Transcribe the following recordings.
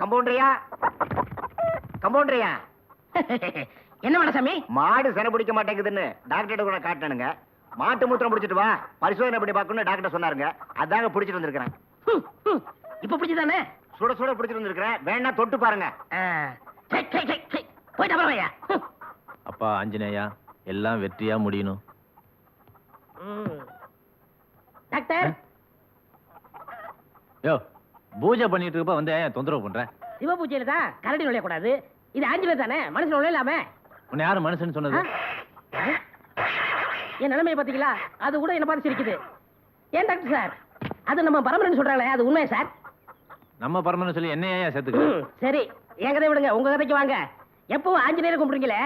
கம்பவுண்டரியா? கம்பவுண்டரியா? என்ன சாமி? மாடு சன பிடிக்க மாட்டேங்குதுன்னு டாக்டர் கூட காட்டினுங்க மாட்டு மூத்திரம் பிடிச்சிட்டு வா. பரிசோதனை பண்ணி பார்க்கணும்னு டாக்டர் சொன்னாருங்க. அதாங்க பிடிச்சிட்டு வந்திருக்கிறேன். இப்ப பிடிச்சதானே? சுட சுட பிடிச்சிட்டு வந்திருக்கிறேன். வேணா தொட்டு பாருங்க. போயிட்டு அப்பா ஆஞ்சநேயா எல்லாம் வெற்றியா முடியணும். டாக்டர். யோ. பூஜை பண்ணிட்டு இருப்ப வந்து தொந்தரவு பண்ற? சிவ பூஜையில தான் கரடி நுழைய கூடாது இது ஆஞ்சலே தானே? மனுஷன் நுழையலாமே? உன்னை யாரும் மனுஷன் சொன்னது? என் நிலைமையை பாத்தீங்களா? அது கூட என்ன பார்த்து சிரிக்குது. ஏன் டாக்டர் சார்? அது நம்ம பரம்பரைன்னு சொல்றாங்களே அது உண்மையா சார்? நம்ம பரம்பரை சொல்லி என்னையா சேர்த்துக்க சரி. என் கதை விடுங்க. உங்க கதைக்கு வாங்க. எப்பவும் ஆஞ்சநேயர் கும்பிடுறீங்களே?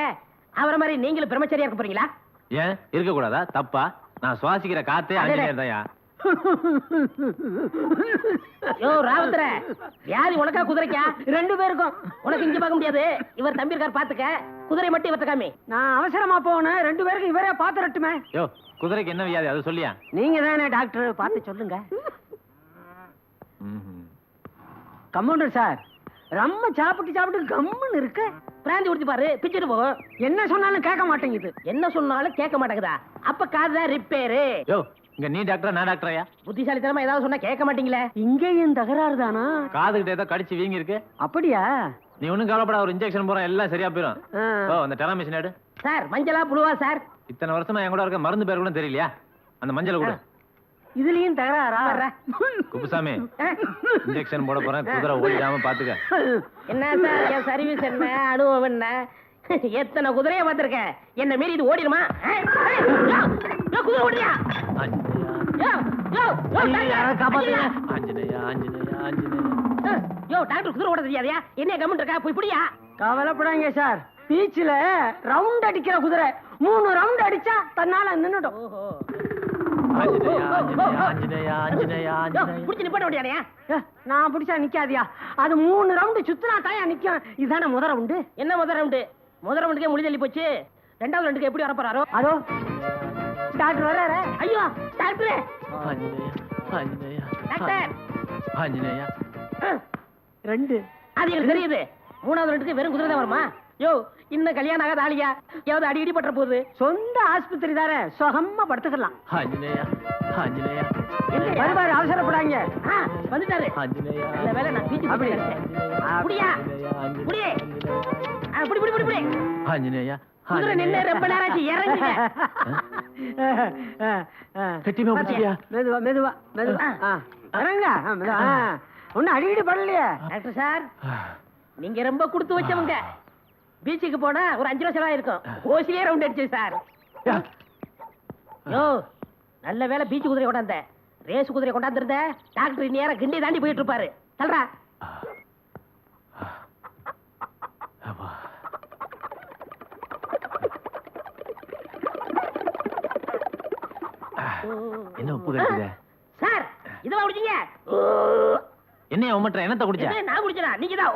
அவரை மாதிரி நீங்களும் பிரம்மச்சரியா இருக்க போறீங்களா? ஏன்? இருக்க கூடாதா தப்பா? நான் சுவாசிக்கிற காத்தே ஆஞ்சநேயர் தான் யோ ராவத்திர. யாரு உனக்கா குதிரைக்கா? ரெண்டு பேருக்கும். உனக்கு இங்க பார்க்க முடியாது. இவர் தம்பி இருக்கார் பாத்துக்க குதிரை மட்டும் இவர்த்த காமி நான் அவசரமா போன ரெண்டு பேருக்கு இவரே பாத்து ரட்டுமே. யோ குதிரைக்கு என்ன வியாதி? அது சொல்லியா? நீங்க தானே டாக்டர் பார்த்து சொல்லுங்க. கம்பவுண்டர் சார் ரொம்ப சாப்பிட்டு சாப்பிட்டு கம்முன்னு இருக்க. பிராந்தி உடுத்தி பாரு பிச்சுட்டு போ. என்ன சொன்னாலும் கேட்க மாட்டேங்குது. என்ன சொன்னாலும் கேட்க மாட்டேங்குதா? அப்ப காதுதான் ரிப்பேரு இங்க நீ டாக்டரா நான் டாக்டரையா புத்திசாலித்தனமா ஏதாவது சொன்னா கேட்க மாட்டீங்களே? இங்கேயும் தகராறு தானா காதுகிட்ட ஏதோ கடிச்சு வீங்கி இருக்கு அப்படியா? நீ ஒன்னும் கவலைப்பட ஒரு இன்ஜெக்ஷன் போறேன் எல்லாம் சரியா போயிடும் ஓ அந்த டெரா மிஷின் எடு. சார் மஞ்சளா புழுவா சார்? இத்தனை வருஷமா என் கூட இருக்க மருந்து பேர் கூட தெரியலையா? அந்த மஞ்சள் கூட. இதுலயும் தகராறா? குப்புசாமி இன்ஜெக்ஷன் போட போறேன் குதிரை ஓடிடாம பாத்துக்க. என்ன சார் என் சர்வீஸ் என்ன அனுபவம் என்ன? எத்தனை குதிரையை பார்த்திருக்கேன் என்ன மீறி இது ஓடிடுமா? குதிரை ஓடியா குதிரை ஓட தெரியாதயா? என்ன கவர்மெண்ட் இருக்கா? போய் புடியா? கவலைப்படாங்க சார். பீச்சில் ரவுண்ட் அடிக்கிற குதிரை. மூணு ரவுண்ட் அடிச்சா தன்னால நின்னுடும். நான் பிடிச்சா நிக்காதியா? அது மூணு ரவுண்டு சுத்தினா தாயா நிக்கும். இதுதானே முத என்ன முத ரவுண்டு முத ரவுண்டுக்கே போச்சு. ரெண்டாவது ரவுண்டுக்கு எப்படி வரப்போறாரோ? அதோ டாக்டர் வர்றாரு. ஐயோ ஆஞ்சநேயா ஆஞ்சநேயா ரெண்டு. எனக்கு தெரியுது. மூணாவது ரெண்டுக்கு வெறும் குதிரை தான் வருமா? யோ இன்னும் கல்யாணம் ஆகாத ஆளியா? ஏதாவது அடி அடி போகுது. சொந்த ஆஸ்பத்திரி தானே. சுகமா படுத்துக்கலாம். ஆஞ்சநேயா ஆஞ்சநேயா வருவாரு அவசரப்படாங்க ஆ, வந்துட்டாரு. ஆஞ்சநேயா நல்ல வேலை நான் பீச்சு குதிரை நின்னு ரொம்ப நேரம் ஆச்சு இறங்குங்க மெதுவா மெதுவா மெதுவா. மெதுவா. ஆ, அடிக்கடி படலையே. டாக்டர் சார் நீங்க ரொம்ப குடுத்து வச்சவங்க. பீச்சுக்கு போனா ஒரு அஞ்சு ரூபா செலவா இருக்கும். ஓசிலே ரவுண்ட் அடிச்சு சார். யா. நல்ல வேலை பீச்சு குதிரை கொண்டாந்த ரேஸ் குதிரை கொண்டாந்துருந்த. டாக்டர் நேரம் கிண்டி தாண்டி போயிட்டு இருப்பாரு. தல்றா என்னையா உமட்டுற? என்னத்த குடிச்ச? நான் குடிச்சா நீங்க தான்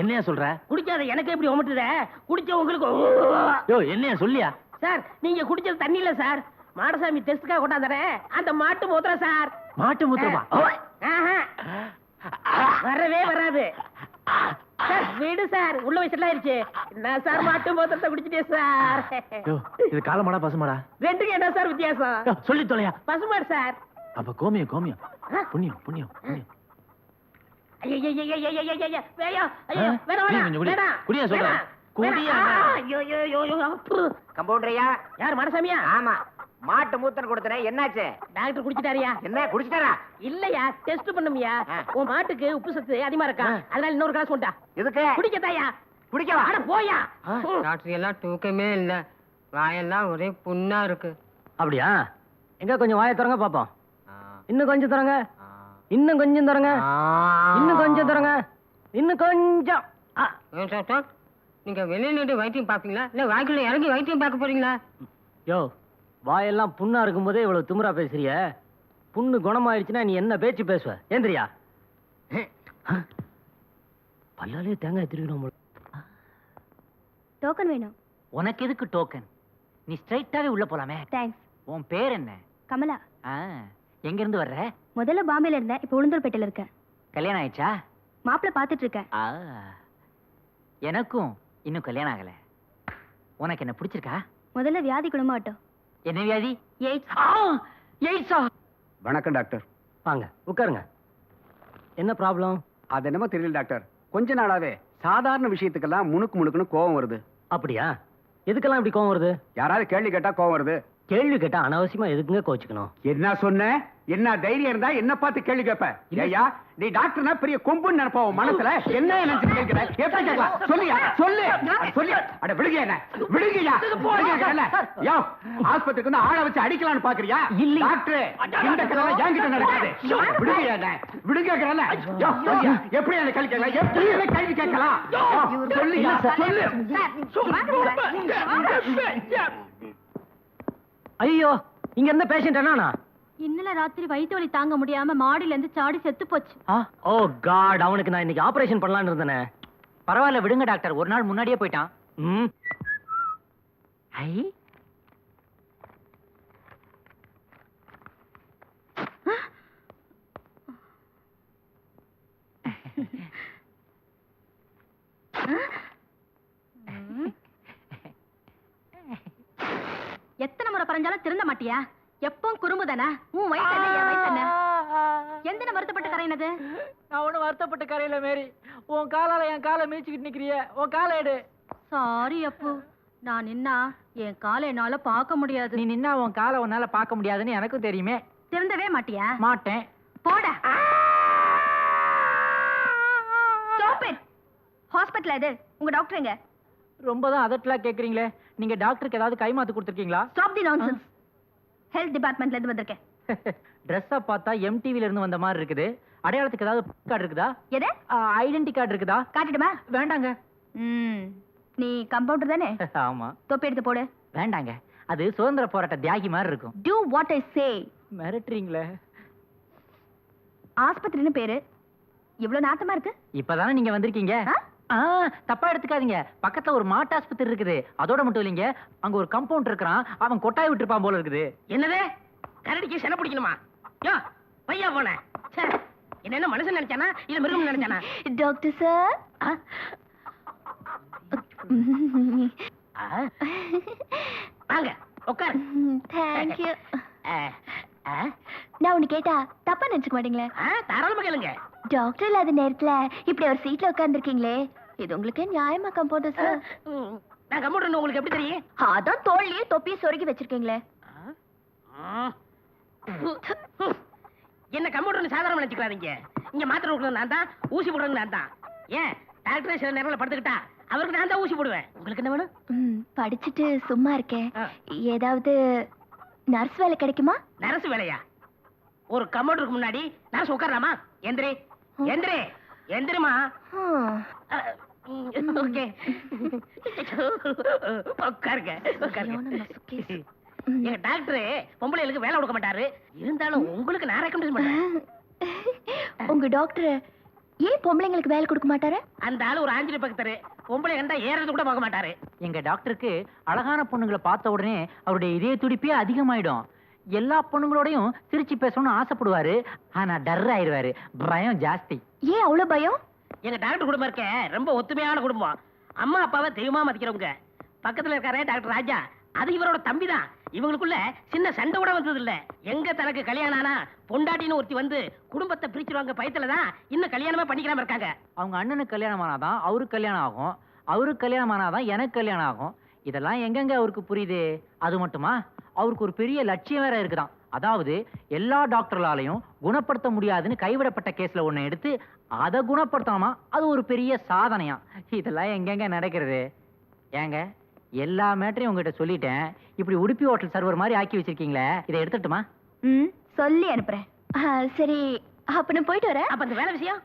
என்னையா சொல்ற? குடிக்காத எனக்கு எப்படி உமட்டுற குடிச்ச உங்களுக்கு யோ என்னையா சொல்லியா? சார் நீங்க குடிச்சது தண்ணி இல்ல சார். மாடசாமி டெஸ்டுக்காக கொண்டாந்தாரே. அந்த மாட்டு மூத்திரம் சார். மாட்டு மூத்திரமா? வரவே வராது. சார் வீடு சார். உள்ள வயசுல ஆயிருச்சு. நான் சார் மாட்டு மூத்திரத்தை குடிச்சிட்டே சார்? இது காலமாடா பசுமாடா. ரெண்டுக்கு என்ன சார் வித்தியாசம்? சொல்லி தொலையா? பசுமாடு சார். அப்ப கோமிய கோமியம். புண்ணியம் புண்ணியம் புண்ணியம் குடியா சொல்ற கம்பவுண்டரையா யார் மனசாமியா ஆமா மாட்டு மூத்தன் கொடுத்தனே என்னாச்சு டாக்டர் குடிச்சிட்டாரியா என்ன குடிச்சிட்டாரா இல்லையா டெஸ்ட் பண்ணுமியா உன் மாட்டுக்கு உப்பு சத்து அதிகமா இருக்கா அதனால இன்னொரு காசு உண்டா எதுக்கு குடிக்கத்தாயா குடிக்கவா அட போயா தூக்கமே இல்ல வாயெல்லாம் ஒரே புண்ணா இருக்கு அப்படியா எங்க கொஞ்சம் வாயை திறங்க பாப்போம் இன்னும் கொஞ்சம் திறங்க இன்னும் கொஞ்சம் திறங்க இன்னும் கொஞ்சம் திறங்க இன்னும் கொஞ்சம். நீங்க வெளியில நின்று வைத்தியம் பாப்பீங்களா இல்ல வாய்க்குள்ள இறங்கி வைத்தியம் பார்க்க போறீங்களா? யோ வாயெல்லாம் புண்ணா இருக்கும்போதே இவ்வளவு திமிரா பேசுறிய புண்ணு குணமாயிடுச்சுன்னா நீ என்ன பேச்சு பேசுவ? ஏந்திரியா? பல்லாலே தேங்காய் திருவிழா டோக்கன் வேணும். உனக்கு எதுக்கு டோக்கன்? நீ ஸ்ட்ரைட்டாவே உள்ள போலாமே. தேங்க்ஸ் உன் பேர் என்ன? கமலா. ஆ, எங்க இருந்து வர்ற? முதல்ல பாம்பேல இருந்தேன் இப்போ உளுந்தூர்பேட்டையில இருக்கேன் கல்யாணம் ஆயிடுச்சா? மாப்பிள்ளை பாத்துட்டு இருக்கேன் ஆ. எனக்கும் இன்னும் கல்யாணம் ஆகல. உனக்கு என்ன பிடிச்சிருக்கா? முதல்ல வியாதி குணமாகட்டும் என்ன வியாதி? எய்ட்ஸா? வணக்கம் டாக்டர். வாங்க உட்காருங்க. என்ன ப்ராப்ளம்? அது என்னமோ தெரியல டாக்டர். கொஞ்ச நாளாவே சாதாரண விஷயத்துக்கெல்லாம் முணுக்கு முணுக்குன்னு கோவம் வருது. அப்படியா? எதுக்கெல்லாம் இப்படி கோவம் வருது? யாராவது கேள்வி கேட்டா கோவம் வருது. கேள்வி கேட்டா அனாவசியமா எதுக்குங்க கோச்சுக்கணும்? என்ன சொன்ன? என்ன தைரியம் இருந்தா என்ன பார்த்து கேள்வி கேட்ப? ஐயா நீ டாக்டர்னா பெரிய கொம்புன்னு நினைப்பா உன் மனசுல? என்ன நினைச்சு கேட்கிற? எப்படி கேட்கலாம். சொல்லியா? சொல்லு. சொல்லு. அட விடுங்க என்ன? விடுங்கயா யோ ஆஸ்பத்திரிக்கு வந்து ஆளை வச்சு அடிக்கலாம்னு பாக்குறியா? இல்லை. டாக்டர் இந்த கதை என்கிட்ட நடக்காது. விடுங்க என்ன? யோ சொல்லியா? எப்படி என்ன கேள்வி கேட்கலாம்? எப்படி என்ன கேள்வி கேட்கலாம்? சொல்லியா? சொல்லு. ஐயோ இங்க இருந்த பேஷண்ட் என்னன்னா இன்னல ராத்திரி வயிற்று வலி தாங்க முடியாம மாடியில இருந்து சாடி செத்து போச்சு. ஓ காட் அவனுக்கு நான் இன்னைக்கு ஆபரேஷன் பண்ணலாம்னு இருந்தேனே. பரவாயில்ல விடுங்க டாக்டர். ஒரு நாள் முன்னாடியே போயிட்டான். ம். ஐ. எத்தனை முறை பறஞ்சாலும் திருந்த மாட்டியா? எப்பவும் குறும்பு தானே உன் வயசு என்ன என் வயசு என்ன? வருத்தப்பட்டு கரையினது நான் ஒன்றும் வருத்தப்பட்டு கரையில மேரி. உன் காலால என் காலை மீச்சுக்கிட்டு நிக்கிறிய. உன் காலை எடு. சாரி அப்பு. நான் நின்னா என் காலை என்னால பார்க்க முடியாது. நீ நின்னா உன் காலை உன்னால பார்க்க முடியாதுன்னு எனக்கும் தெரியுமே. திருந்தவே மாட்டியா? மாட்டேன். போடா. ஸ்டாப் இட் ஹாஸ்பிடல் இது உங்க டாக்டர் எங்க? ரொம்ப தான் அதட்டலா கேக்குறீங்களே. நீங்க டாக்டருக்கு ஏதாவது கைமாத்து கொடுத்துருக்கீங்களா? ஸ்டாப் தி நான்சென்ஸ் ஹெல்த் டிபார்ட்மெண்ட்ல இருந்து வந்திருக்கேன். ட்ரெஸ்ஸை பார்த்தா எம்டிவில இருந்து வந்த மாதிரி இருக்குது. அடையாளத்துக்கு ஏதாவது கார்டு இருக்குதா? எது? ஐடென்டி கார்டு இருக்குதா? காட்டுட்டுமா? வேண்டாங்க. ம் நீ கம்பவுண்டர் தானே? ஆமா. தொப்பி எடுத்து போடு. வேண்டாங்க. அது சுதந்திர போராட்ட தியாகி மாதிரி இருக்கும். டூ வாட் ஐ சே மிரட்டுறீங்களே. ஆஸ்பத்திரின்னு பேரு. இவ்ளோ நாத்தமா இருக்கு? இப்பதானே நீங்க வந்திருக்கீங்க? தப்பா எடுத்துக்காதீங்க. பக்கத்துல ஒரு மாட்டு ஆஸ்பத்திரி இருக்குது. அதோட மட்டும் இல்லைங்க. அங்க ஒரு கம்பவுண்ட் இருக்கிறான். அவன் கொட்டாய் விட்டுருப்பான் போல இருக்குது. என்னது? கரடிக்கு சென பிடிக்கணுமா? யோ பையா போன. என்ன என்ன மனுஷன் நினைச்சானா? இல்ல மிருகம் நினைச்சானா? Doctor sir. வாங்க உட்காரு. தேங்க்யூ ஆ, ஆ, நான் ஒண்ணு கேட்டா தப்பா நினைச்சுக்க மாட்டீங்களே? ஆ, தாராளமா கேளுங்க. டாக்டர் இல்லாத நேரத்துல இப்படி ஒரு சீட்ல உட்கார்ந்துருக்கீங்களே. இது உங்களுக்கு நியாயமா கம்பவுண்டர் சார் நான் கம்ப்யூட்டர் உங்களுக்கு எப்படி தெரியும்? அதான் தோல்லையே தொப்பியை சொருகி வச்சிருக்கீங்களே. என்ன கம்ப்யூட்டர் சாதாரண நினைச்சுக்கிறாதீங்க இங்க மாத்திரை கொடுக்கறது நான் தான் ஊசி போடுறது நான் தான். ஏன்? டாக்டர் சில நேரம்ல படுத்துக்கிட்டா அவருக்கு நான் தான் ஊசி போடுவேன். உங்களுக்கு என்ன வேணும்? படிச்சுட்டு சும்மா இருக்கேன். ஏதாவது நர்ஸ் வேலை கிடைக்குமா? நரசு வேலையா? ஒரு கம்ப்யூட்டருக்கு முன்னாடி நரசு உட்காரலாமா? எந்திரி. எந்திரி எந்திரிமா. ஓகே. உட்காருங்க உட்காருங்க. எங்க டாக்டர் பொம்பளைகளுக்கு வேலை கொடுக்க மாட்டாரு. இருந்தாலும் உங்களுக்கு நான் ரெக்கமெண்ட் பண்றேன் உங்க டாக்டர் ஏன் பொம்பளைங்களுக்கு வேலை கொடுக்க மாட்டாரு? அந்த ஆளு ஒரு ஆஞ்சலி பக்தர் பொம்பளை கண்டா ஏறது கூட பார்க்க மாட்டாரு. எங்க டாக்டருக்கு அழகான பொண்ணுங்களை பார்த்த உடனே அவருடைய இதய துடிப்பே அதிகமாயிடும். எல்லா பொண்ணுங்களோடையும் சிரிச்சு பேசணும்னு ஆசைப்படுவாரு ஆனா டர் ஆயிருவாரு பயம் ஜாஸ்தி. ஏன் அவ்வளவு பயம்? எங்க டாக்டர் குடும்பம் இருக்க ரொம்ப ஒத்துமையான குடும்பம். அம்மா அப்பாவை தெய்வமா மதிக்கிறவங்க. பக்கத்துல இருக்காரே டாக்டர் ராஜா. அது இவரோட தம்பி தான் இவங்களுக்குள்ள சின்ன சண்டை கூட வந்தது இல்ல எங்க தனக்கு கல்யாணம் ஆனா பொண்டாட்டின்னு ஒருத்தி வந்து குடும்பத்தை பிரிச்சிருவாங்க பயத்துல தான் இன்னும் கல்யாணமே பண்ணிக்காம இருக்காங்க. அவங்க அண்ணனுக்கு கல்யாணம் ஆனாதான் அவருக்கு கல்யாணம் ஆகும். அவருக்கு கல்யாணம் ஆனாதான் எனக்கு கல்யாணம் ஆகும். இதெல்லாம் எங்கெங்க அவருக்கு புரியுது? அது மட்டுமா? அவருக்கு ஒரு பெரிய லட்சியம் வேற இருக்குதாம். அதாவது எல்லா டாக்டர்களாலையும் குணப்படுத்த முடியாதுன்னு கைவிடப்பட்ட கேஸ்ல ஒண்ணு எடுத்து அதை குணப்படுத்தணுமா? அது ஒரு பெரிய சாதனையா. இதெல்லாம் எங்கெங்க நடக்கிறது? ஏங்க எல்லா மேட்டரையும் உங்ககிட்ட சொல்லிட்டேன். இப்படி உடுப்பி ஹோட்டல் சர்வர் மாதிரி ஆக்கி வச்சிருக்கீங்களே இதை எடுத்துட்டுமா ம் சொல்லி அனுப்புறேன். சரி அப்ப நான் போயிட்டு வரேன். அப்ப அந்த வேலை விஷயம்?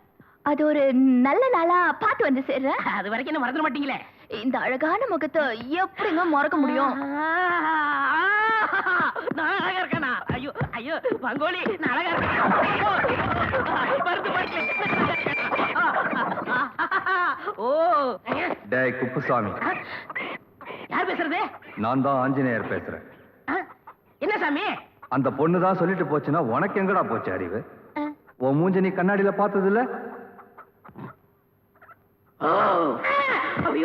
அது ஒரு நல்ல நாளா பார்த்து வந்து சேர்றேன் அது வரைக்கும் என்ன மறந்துட மாட்டீங்களே? இந்த அழகான முகத்தை எப்படிங்க மறக்க முடியும்? நான் அழகா இருக்கானா? ஐயோ ஐயோ பங்கோலி நான் அழகா ஓ டேய் குப்புசாமி. யார் பேசுறது? நான் தான் ஆஞ்சநேயர் பேசுறேன். என்ன சாமி? அந்த பொண்ணு தான் சொல்லிட்டு போச்சுன்னா உனக்கு எங்கடா போச்சு அறிவு? உன் மூஞ்சி நீ கண்ணாடியில பார்த்தது இல்ல